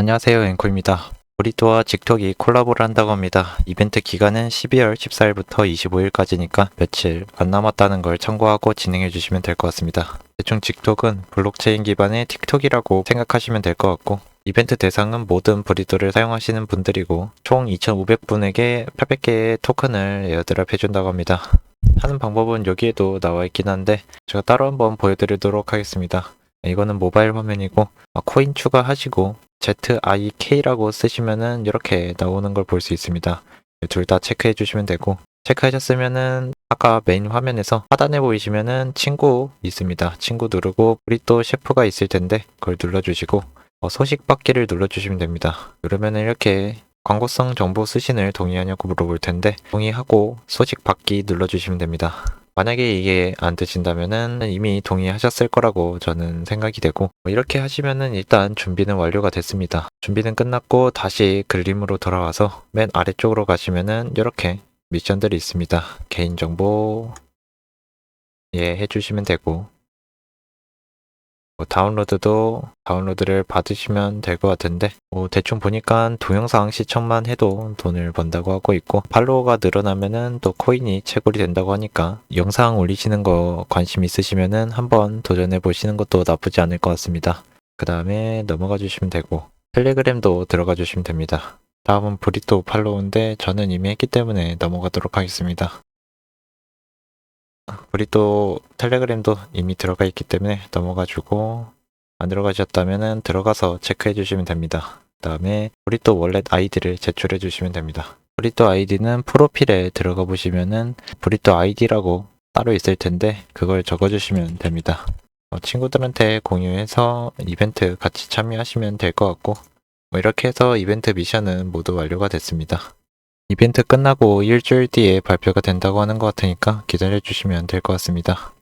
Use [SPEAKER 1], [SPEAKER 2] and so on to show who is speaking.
[SPEAKER 1] 안녕하세요 앵콜입니다. 브리또와 직톡이 콜라보를 한다고 합니다. 이벤트 기간은 12월 14일부터 25일까지니까 며칠 안 남았다는 걸 참고하고 진행해 주시면 될 것 같습니다. 대충 직톡은 블록체인 기반의 틱톡이라고 생각하시면 될 것 같고 이벤트 대상은 모든 브리또를 사용하시는 분들이고 총 2,500분에게 800개의 토큰을 에어드랍 해준다고 합니다. 하는 방법은 여기에도 나와 있긴 한데 제가 따로 한번 보여드리도록 하겠습니다. 이거는 모바일 화면이고 아, 코인 추가하시고 ZIK라고 쓰시면은 이렇게 나오는 걸 볼 수 있습니다. 둘 다 체크해 주시면 되고 체크하셨으면은 아까 메인 화면에서 하단에 보이시면은 친구 있습니다. 친구 누르고 우리 또 셰프가 있을 텐데 그걸 눌러주시고 어, 소식 받기를 눌러주시면 됩니다. 그러면은 이렇게 광고성 정보 수신을 동의하냐고 물어볼 텐데 동의하고 소식 받기 눌러주시면 됩니다. 만약에 이게 안 되신다면은 이미 동의하셨을 거라고 저는 생각이 되고 뭐 이렇게 하시면은 일단 준비는 완료가 됐습니다. 준비는 끝났고 다시 그림으로 돌아와서 맨 아래쪽으로 가시면은 이렇게 미션들이 있습니다. 개인정보 예 해주시면 되고 뭐 다운로드도 다운로드를 받으시면 될 것 같은데 뭐 대충 보니까 동영상 시청만 해도 돈을 번다고 하고 있고 팔로워가 늘어나면은 또 코인이 채굴이 된다고 하니까 영상 올리시는 거 관심 있으시면은 한번 도전해 보시는 것도 나쁘지 않을 것 같습니다. 그 다음에 넘어가 주시면 되고 텔레그램도 들어가 주시면 됩니다. 다음은 브리또 팔로우인데 저는 이미 했기 때문에 넘어가도록 하겠습니다. 브리또 텔레그램도 이미 들어가 있기 때문에 넘어가주고 안 들어가셨다면은 들어가서 체크해 주시면 됩니다. 그 다음에 브리또 월렛 아이디를 제출해 주시면 됩니다. 브리또 아이디는 프로필에 들어가 보시면은 브리또 아이디라고 따로 있을 텐데 그걸 적어 주시면 됩니다. 어, 친구들한테 공유해서 이벤트 같이 참여하시면 될 것 같고 뭐 이렇게 해서 이벤트 미션은 모두 완료가 됐습니다. 이벤트 끝나고 일주일 뒤에 발표가 된다고 하는 것 같으니까 기다려 주시면 될 것 같습니다.